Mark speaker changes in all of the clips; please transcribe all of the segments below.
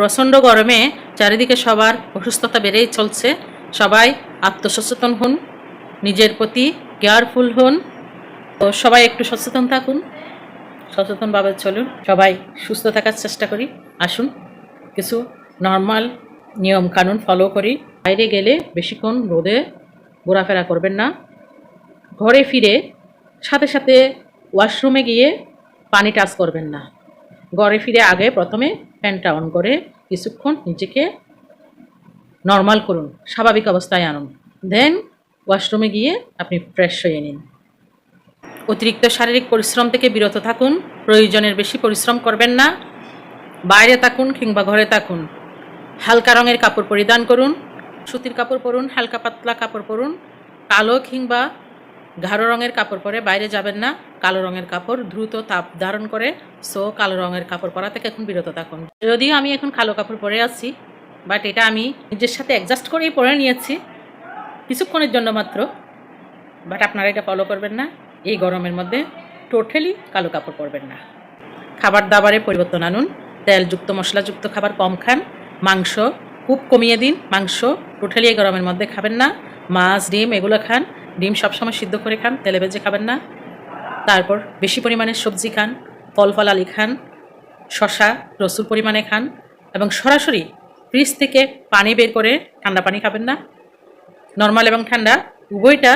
Speaker 1: প্রচণ্ড গরমে চারিদিকে সবার অসুস্থতা বেড়েই চলছে। সবাই আত্মসচেতন হন, নিজের প্রতি কেয়ারফুল হন। তো সবাই একটু সচেতন থাকুন সচেতনভাবে চলুন। সবাই সুস্থ থাকার চেষ্টা করি, আসুন। কিছু নর্মাল নিয়ম কানুন ফলো করি। বাইরে গেলে বেশিক্ষণ রোদে ঘোরাফেরা করবেন না। ঘরে ফিরে সাথে সাথে ওয়াশরুমে গিয়ে পানি টাচ করবেন না। ঘরে ফিরে আগে প্রথমে ফ্যানটা অন করে কিছুক্ষণ নিজেকে নর্মাল করুন, স্বাভাবিক অবস্থায় আনুন। দেন ওয়াশরুমে গিয়ে আপনি ফ্রেশ হয়ে নিন। অতিরিক্ত শারীরিক পরিশ্রম থেকে বিরত থাকুন, প্রয়োজনের বেশি পরিশ্রম করবেন না। বাইরে থাকুন কিংবা ঘরে থাকুন। হালকা রঙের কাপড় পরিধান করুন, সুতির কাপড় পরুন, হালকা পাতলা কাপড় পরুন, কালো কিংবা গাঢ় রঙের কাপড় পরে বাইরে যাবেন না। কালো রঙের কাপড় দ্রুত তাপ ধারণ করে। সো কালো রঙের কাপড় পরা থেকে এখন বিরত থাকুন। যদিও আমি এখন কালো কাপড় পরে আছি বাট এটা আমি নিজের সাথে অ্যাডজাস্ট করেই পরে নিয়েছি, কিছুক্ষণের জন্য মাত্র। বাট আপনারা এটা ফলো করবেন না, এই গরমের মধ্যে টোটালি কালো কাপড় পরবেন না। খাবার দাবারে পরিবর্তন আনুন, তেলযুক্ত, মশলাযুক্ত খাবার কম খান, মাংস খুব কমিয়ে দিন, মাংস টোটালি এই গরমের মধ্যে খাবেন না, মাছ, ডিম এগুলো খান, ডিম সবসময় সিদ্ধ করে খান, তেলে ভেজে খাবেন না। তারপর বেশি পরিমাণে সবজি খান ফল ফলালি খান শশা প্রচুর পরিমাণে খান এবং সরাসরি ফ্রিজ থেকে পানি বের করে ঠান্ডা পানি খাবেন না। নর্মাল এবং ঠান্ডা, উভয়টা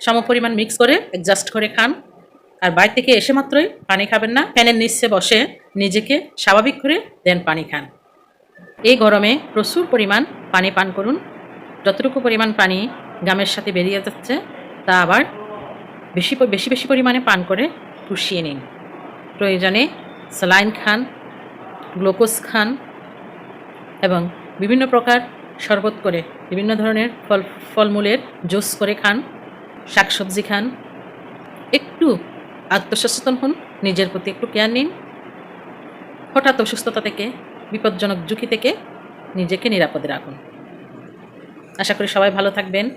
Speaker 1: সমপরিমাণ মিক্স করে অ্যাডজাস্ট করে খান। আর বাইরে থেকে এসে মাত্রই পানি খাবেন না। ফ্যানের নিচে বসে নিজেকে স্বাভাবিক করে দেন পানি খান। এই গরমে প্রচুর পরিমাণ পানি পান করুন। যতটুকু পরিমাণ পানি গামের সাথে বেরিয়ে যাচ্ছে, তা আবার বেশি বেশি বেশি পরিমাণে পান করে পুষিয়ে নিন। প্রয়োজনে স্যালাইন খান গ্লুকোজ খান এবং বিভিন্ন প্রকার শরবত করে বিভিন্ন ধরনের ফল, ফলমূলের জুস করে খান, শাকসবজি খান। একটু আত্মসচেতন হন, নিজের প্রতি একটু কেয়ার নিন। হঠাৎ অসুস্থতা থেকে, বিপজ্জনক ঝুঁকি থেকে নিজেকে নিরাপদে রাখুন। আশা করি সবাই ভালো থাকবেন।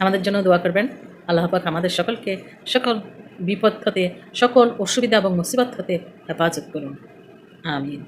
Speaker 1: আমাদের জন্য দোয়া করবেন। আল্লাহ পাক আমাদের সকলকে সকল বিপদ হতে সকল অসুবিধা এবং মুসিবত হতে হেফাজত করুন। আমিন।